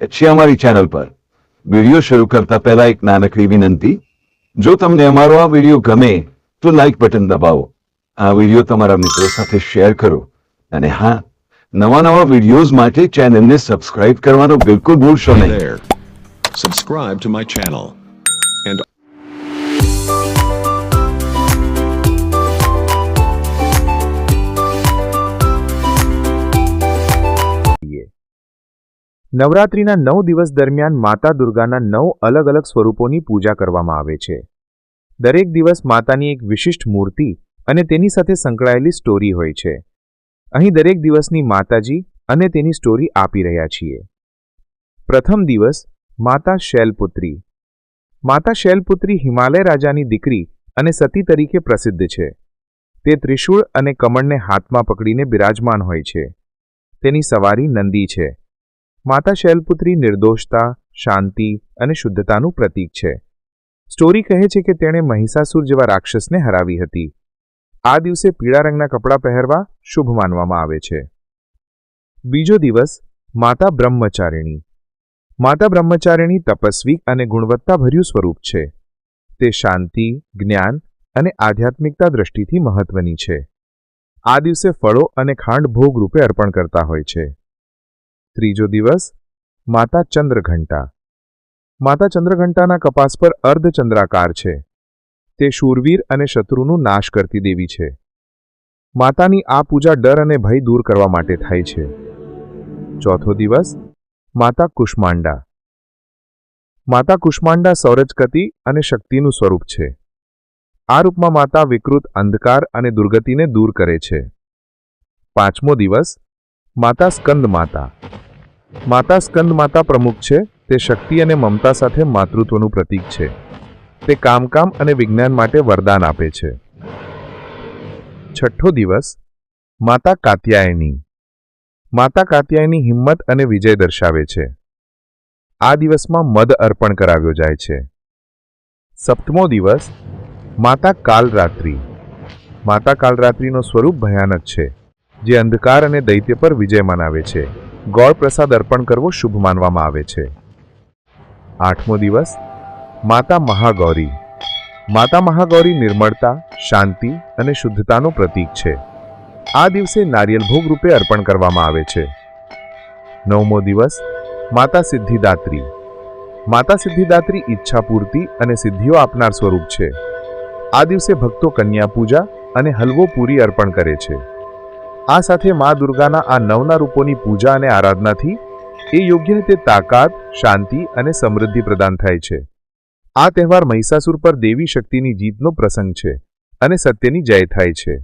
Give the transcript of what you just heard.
છે અમારી ચેનલ પર. વીડિયો શરૂ કરતા પહેલા એક નાનકડી વિનંતી. જો તમને અમારો આ વીડિયો ગમે, તો લાઈક બટન દબાવો. આ વીડિયો તમારા મિત્રો સાથે શેર કરો. અને હા, નવા નવા વિડીયોઝ માટે ચેનલને સબસ્ક્રાઇબ કરવાનો બિલકુલ ભૂલશો નહીં. Subscribe to my channel. નવરાત્રિના નવ દિવસ દરમિયાન માતા દુર્ગાના નવ અલગ અલગ સ્વરૂપોની પૂજા કરવામાં આવે છે. દરેક દિવસ માતાની એક વિશિષ્ટ મૂર્તિ અને તેની સાથે સંકળાયેલી સ્ટોરી હોય છે. અહીં દરેક દિવસની માતાજી અને તેની સ્ટોરી આપી રહ્યા છીએ. પ્રથમ દિવસ, માતા શૈલપુત્રી. માતા શૈલપુત્રી હિમાલય રાજાની દીકરી અને સતી તરીકે પ્રસિદ્ધ છે. તે ત્રિશૂળ અને કમળને હાથમાં પકડીને બિરાજમાન હોય છે. તેની સવારી નંદી છે. માતા શૈલપુત્રી નિર્દોષતા, શાંતિ અને શુદ્ધતાનું પ્રતીક છે. સ્ટોરી કહે છે કે તેણે મહિષાસુર જેવા રાક્ષસને હરાવી હતી. આ દિવસે પીળા રંગના કપડાં પહેરવા શુભ માનવામાં આવે છે. બીજો દિવસ, માતા બ્રહ્મચારિણી. માતા બ્રહ્મચારિણી તપસ્વી અને ગુણવત્તાભર્યું સ્વરૂપ છે. તે શાંતિ, જ્ઞાન અને આધ્યાત્મિકતા દ્રષ્ટિથી મહત્વની છે. આ દિવસે ફળો અને ખાંડ ભોગ રૂપે અર્પણ કરતા હોય છે. ત્રીજો દિવસ માતા ચંદ્રઘંટા. માતા ચંદ્રઘંટાના કપાસ પર અર્ધચંદ્રાકાર છે. તે શૂરવીર અને શત્રુનું નાશ કરતી દેવી છે. માતાની આ પૂજા ડર અને ભય દૂર કરવા માટે થાય છે. ચોથો દિવસ માતા કુષ્માંડા. માતા કુષ્માંડા સૌરજગતિ અને શક્તિનું સ્વરૂપ છે. આ રૂપમાં માતા વિકૃત અંધકાર અને દુર્ગતિને દૂર કરે છે. પાંચમો દિવસ માતા સ્કંદ માતા માતા સ્કંદ માતા પ્રમુખ છે, તે શક્તિ અને મમતા સાથે માતૃત્વનું પ્રતીક છે. તે કામકામ અને વિજ્ઞાન માટે વરદાન આપે છે. છઠ્ઠો દિવસ, માતા કાત્યાયની. માતા કાત્યાયની હિંમત અને વિજય દર્શાવે છે. આ દિવસમાં મદ અર્પણ કરાવ્યો જાય છે. સપ્તમો દિવસ, માતા કાલરાત્રિ. માતા કાલરાત્રિનો સ્વરૂપ ભયાનક છે, જે અંધકાર અને દૈત્ય પર વિજય મનાવે છે. ગોળ પ્રસાદ અર્પણ કરવો શુભ માનવામાં આવે છે. આઠમો દિવસ, માતા મહાગૌરી. માતા મહાગૌરી નિર્મળતા, શાંતિ અને શુદ્ધતાનું પ્રતીક છે. આ દિવસે નારિયેલ ભોગ રૂપે અર્પણ કરવામાં આવે છે. નવમો દિવસ, માતા સિદ્ધિદાત્રી. માતા સિદ્ધિદાત્રી ઈચ્છા પૂર્તિ અને સિદ્ધિઓ આપનાર સ્વરૂપ છે. આ દિવસે ભક્તો કન્યા પૂજા અને હલવો પૂરી અર્પણ કરે છે. આ સાથે મા દુર્ગાના આ નવના રૂપોની પૂજા અને આરાધનાથી એ યોગ્ય રીતે તાકાત, શાંતિ અને સમૃદ્ધિ પ્રદાન થાય છે. આ તહેવાર મહિષાસુર પર દેવી શક્તિની જીતનો પ્રસંગ છે અને સત્યની જય થાય છે.